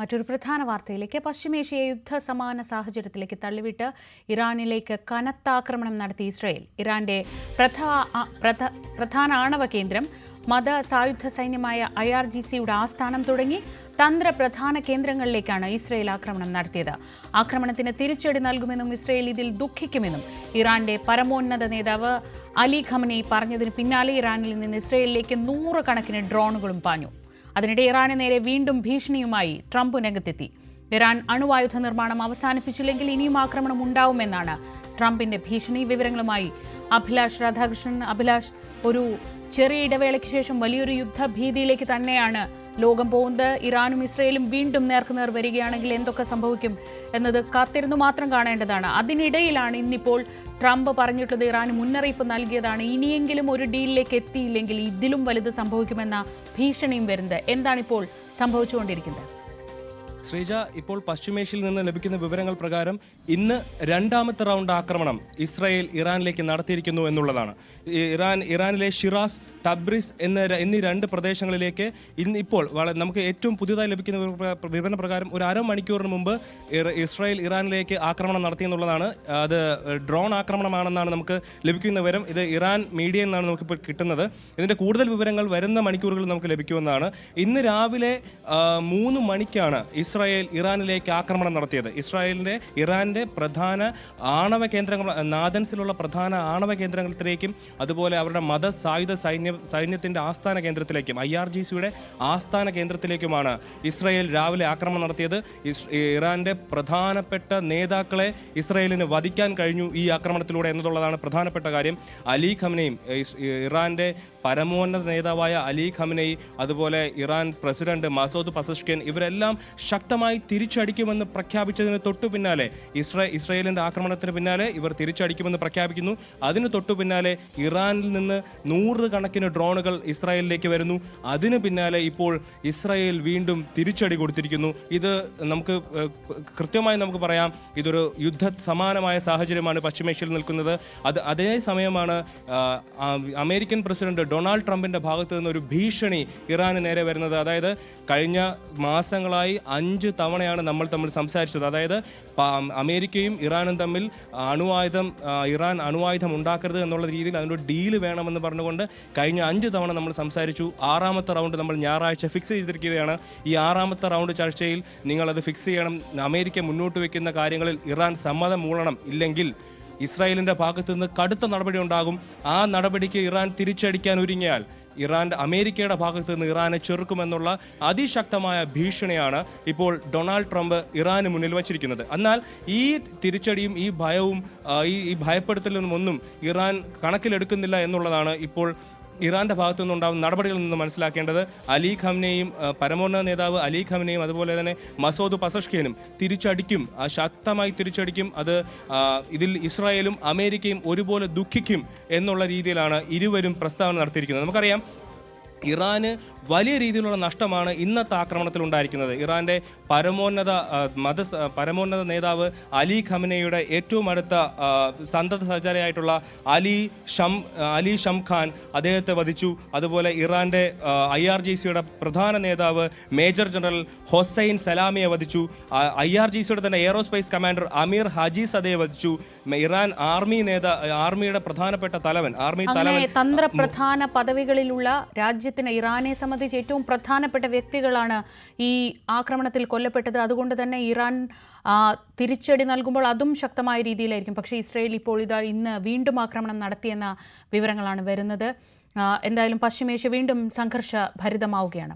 മറ്റൊരു പ്രധാന വാർത്തയിലേക്ക്. യുദ്ധ സമാന സാഹചര്യത്തിലേക്ക് തള്ളിവിട്ട് ഇറാനിലേക്ക് കനത്ത ആക്രമണം നടത്തി ഇസ്രയേൽ. ഇറാന്റെ പ്രധാന ആണവ കേന്ദ്രം മത സായുധ സൈന്യമായ ഐ ആർ ജി സിയുടെ ആസ്ഥാനം തുടങ്ങി തന്ത്ര പ്രധാന കേന്ദ്രങ്ങളിലേക്കാണ് ഇസ്രയേൽ ആക്രമണം നടത്തിയത്. ആക്രമണത്തിന് തിരിച്ചടി നൽകുമെന്നും ഇസ്രയേൽ ഇതിൽ ദുഃഖിക്കുമെന്നും ഇറാന്റെ പരമോന്നത നേതാവ് അലി ഖമനെ പറഞ്ഞതിന് പിന്നാലെ ഇറാനിൽ നിന്ന് ഇസ്രയേലിലേക്ക് നൂറുകണക്കിന് ഡ്രോണുകളും പാഞ്ഞു. അതിനിടെ ഇറാന് നേരെ വീണ്ടും ഭീഷണിയുമായി ട്രംപ് രംഗത്തെത്തി. ഇറാൻ അണുവായുധ നിർമ്മാണം അവസാനിപ്പിച്ചില്ലെങ്കിൽ ഇനിയും ആക്രമണം ഉണ്ടാവുമെന്നാണ് ട്രംപിന്റെ ഭീഷണി വിവരങ്ങളുമായി അഭിലാഷ് രാധാകൃഷ്ണൻ അഭിലാഷ് ഒരു ചെറിയ ഇടവേളയ്ക്ക് ശേഷം വലിയൊരു യുദ്ധഭീതിയിലേക്ക് തന്നെയാണ് ലോകം പോകുന്നത്. ഇറാനും ഇസ്രയേലും വീണ്ടും നേർക്കുനേർ വരികയാണെങ്കിൽ എന്തൊക്കെ സംഭവിക്കും എന്നത് കാത്തിരുന്നു മാത്രം കാണേണ്ടതാണ്. അതിനിടയിലാണ് ഇന്നിപ്പോൾ ട്രംപ് പറഞ്ഞിട്ടുള്ളത് ഇറാന് മുന്നറിയിപ്പ് നൽകിയതാണ്. ഇനിയെങ്കിലും ഒരു ഡീലിലേക്ക് എത്തിയില്ലെങ്കിൽ ഇതിലും വലുത് സംഭവിക്കുമെന്ന ഭീഷണിയും വരുന്നത്. എന്താണിപ്പോൾ സംഭവിച്ചുകൊണ്ടിരിക്കുന്നത്? ശ്രീജ ഇപ്പോൾ പശ്ചിമേഷ്യയിൽ നിന്ന് ലഭിക്കുന്ന വിവരങ്ങൾ പ്രകാരം ഇന്ന് രണ്ടാമത്തെ റൗണ്ട് ആക്രമണം ഇസ്രായേൽ ഇറാനിലേക്ക് നടത്തിയിരിക്കുന്നു എന്നുള്ളതാണ്. ഇറാൻ ഇറാനിലെ ഷിറാസ് ടബ്രിസ് എന്ന എന്നീ രണ്ട് പ്രദേശങ്ങളിലേക്ക് ഇന്ന് ഇപ്പോൾ നമുക്ക് ഏറ്റവും പുതിയതായി ലഭിക്കുന്ന വിവര വിവരണ പ്രകാരം ഒരു അരമണിക്കൂറിന് മുമ്പ് ഇസ്രായേൽ ഇറാനിലേക്ക് ആക്രമണം നടത്തിയെന്നുള്ളതാണ്. അത് ഡ്രോൺ ആക്രമണമാണെന്നാണ് നമുക്ക് ലഭിക്കുന്ന വിവരം. ഇത് ഇറാൻ മീഡിയയിൽ നിന്നാണ് നമുക്കിപ്പോൾ കിട്ടുന്നത്. ഇതിന്റെ കൂടുതൽ വിവരങ്ങൾ വരുന്ന മണിക്കൂറുകളിൽ നമുക്ക് ലഭിക്കുമെന്നാണ്. ഇന്ന് രാവിലെ മൂന്ന് മണിക്കാണ് ഇസ്രായേൽ ഇറാനിലേക്ക് ആക്രമണം നടത്തിയത്. ഇസ്രായേലിന്റെ ഇറാന്റെ പ്രധാന ആണവ കേന്ദ്രങ്ങൾ നാദൻസിലുള്ള പ്രധാന ആണവ കേന്ദ്രങ്ങളിലേക്കും അതുപോലെ അവരുടെ മത സായുധ സൈന്യ സൈന്യത്തിന്റെ ആസ്ഥാന കേന്ദ്രത്തിലേക്കും ഐ ആർ ജി സിയുടെ ആസ്ഥാന കേന്ദ്രത്തിലേക്കുമാണ് ഇസ്രായേൽ രാവിലെ ആക്രമണം നടത്തിയത്. ഇറാന്റെ പ്രധാനപ്പെട്ട നേതാക്കളെ ഇസ്രായേലിന് വധിക്കാൻ കഴിഞ്ഞു ഈ ആക്രമണത്തിലൂടെ എന്നുള്ളതാണ് പ്രധാനപ്പെട്ട കാര്യം. അലി ഖമനയും ഇറാന്റെ പരമോന്നത നേതാവായ അലി ഖമനയി അതുപോലെ ഇറാൻ പ്രസിഡന്റ് മസൂദ് പസഷ്കൻ ഇവരെല്ലാം ശക്തമായി തിരിച്ചടിക്കുമെന്ന് പ്രഖ്യാപിച്ചതിന് തൊട്ടു പിന്നാലെ ഇസ്രായേൽ ഇസ്രായേലിന്റെ ആക്രമണത്തിന് പിന്നാലെ ഇവർ തിരിച്ചടിക്കുമെന്ന് പ്രഖ്യാപിക്കുന്നു. അതിന് തൊട്ടു പിന്നാലെ ഇറാനിൽ നിന്ന് നൂറുകണക്കിന് ഡ്രോണുകൾ ഇസ്രായേലിലേക്ക് വരുന്നു. അതിന് പിന്നാലെ ഇപ്പോൾ ഇസ്രായേൽ വീണ്ടും തിരിച്ചടി കൊടുത്തിരിക്കുന്നു. ഇത് നമുക്ക് കൃത്യമായി നമുക്ക് പറയാം ഇതൊരു യുദ്ധ സമാനമായ സാഹചര്യമാണ് പശ്ചിമേഷ്യയിൽ നിൽക്കുന്നത്. അത് അതേ സമയമാണ് അമേരിക്കൻ പ്രസിഡന്റ് ഡൊണാൾഡ് ട്രംപിന്റെ ഭാഗത്തു നിന്ന് ഒരു ഭീഷണി ഇറാന് നേരെ വരുന്നത്. അതായത് കഴിഞ്ഞ മാസങ്ങളായി അഞ്ച് തവണയാണ് നമ്മൾ തമ്മിൽ സംസാരിച്ചത്. അതായത് അമേരിക്കയും ഇറാനും തമ്മിൽ അണുവായുധം ഇറാൻ അണുവായുധം ഉണ്ടാക്കരുത് എന്നുള്ള രീതിയിൽ അതിനൊരു ഡീൽ വേണമെന്ന് പറഞ്ഞുകൊണ്ട് കഴിഞ്ഞ അഞ്ച് തവണ നമ്മൾ സംസാരിച്ചു. ആറാമത്തെ റൗണ്ട് നമ്മൾ ഞായറാഴ്ച ഫിക്സ് ചെയ്തിരിക്കുകയാണ്. ഈ ആറാമത്തെ റൗണ്ട് ചർച്ചയിൽ നിങ്ങളത് ഫിക്സ് ചെയ്യണം. അമേരിക്ക മുന്നോട്ട് വയ്ക്കുന്ന കാര്യങ്ങളിൽ ഇറാൻ സമ്മതം മൂളണം. ഇല്ലെങ്കിൽ ഇസ്രായേലിന്റെ ഭാഗത്തുനിന്ന് കടുത്ത നടപടി ഉണ്ടാകും. ആ നടപടിക്ക് ഇറാൻ തിരിച്ചടിക്കാൻ ഒരുങ്ങിയാൽ ഇറാന്റെ അമേരിക്കയുടെ ഭാഗത്തു നിന്ന് ഇറാനെ ചെറുക്കുമെന്നുള്ള അതിശക്തമായ ഭീഷണിയാണ് ഇപ്പോൾ ഡൊണാൾഡ് ട്രംപ് ഇറാന് മുന്നിൽ വച്ചിരിക്കുന്നത്. എന്നാൽ ഈ തിരിച്ചടിയും ഈ ഭയവും ഈ ഭയപ്പെടുത്തലും ഒന്നും ഇറാൻ കണക്കിലെടുക്കുന്നില്ല എന്നുള്ളതാണ് ഇപ്പോൾ ഇറാന്റെ ഭാഗത്തു നിന്നുണ്ടാകുന്ന നടപടികളിൽ നിന്ന് മനസ്സിലാക്കേണ്ടത് അലി ഖംനെയും പരമോന്നത നേതാവ് അലി ഖംനെയും അതുപോലെ തന്നെ മസൂദ് പസഷ്ഖേനും തിരിച്ചടിക്കും. ശക്തമായി തിരിച്ചടിക്കും. അത് ഇതിൽ ഇസ്രായേലും അമേരിക്കയും ഒരുപോലെ ദുഃഖിക്കും എന്നുള്ള രീതിയിലാണ് ഇരുവരും പ്രസ്താവന നടത്തിയിരിക്കുന്നത്. നമുക്കറിയാം ഇറാന് വലിയ രീതിയിലുള്ള നഷ്ടമാണ് ഇന്നത്തെ ആക്രമണത്തിൽ ഉണ്ടായിരിക്കുന്നത് ഇറാന്റെ പരമോന്നത മത പരമോന്നത നേതാവ് അലി ഖമനയുടെ ഏറ്റവും അടുത്ത സന്തത സഹചാരിയായിട്ടുള്ള അലി ഷം അലി ഷംഖാൻ അദ്ദേഹത്തെ വധിച്ചു. അതുപോലെ ഇറാന്റെ ഐ ആർ ജി സിയുടെ പ്രധാന നേതാവ് മേജർ ജനറൽ ഹൊസൈൻ സലാമിയെ വധിച്ചു. ഐ ആർ ജി സിയുടെ തന്നെ എയറോസ്പേസ് കമാൻഡർ അമീർ ഹാജി സദയെ വധിച്ചു. ഇറാൻ ആർമി നേതാ ആർമിയുടെ പ്രധാനപ്പെട്ട തലവൻ ആർമി തലവൻ തന്ത്രപ്രധാന പദവികളിലുള്ള രാജ്യത്തിന് ഇറാനെ സംബന്ധിച്ച് ഏറ്റവും പ്രധാനപ്പെട്ട വ്യക്തികളാണ് ഈ ആക്രമണത്തിൽ കൊല്ലപ്പെട്ടത്. അതുകൊണ്ട് തന്നെ ഇറാൻ തിരിച്ചടി നൽകുമ്പോൾ അതും ശക്തമായ രീതിയിലായിരിക്കും. പക്ഷേ ഇസ്രയേൽ ഇപ്പോൾ ഇതാ ഇന്ന് വീണ്ടും ആക്രമണം നടത്തിയെന്ന വിവരങ്ങളാണ് വരുന്നത്. എന്തായാലും പശ്ചിമേഷ്യ വീണ്ടും സംഘർഷ ഭരിതമാവുകയാണ്.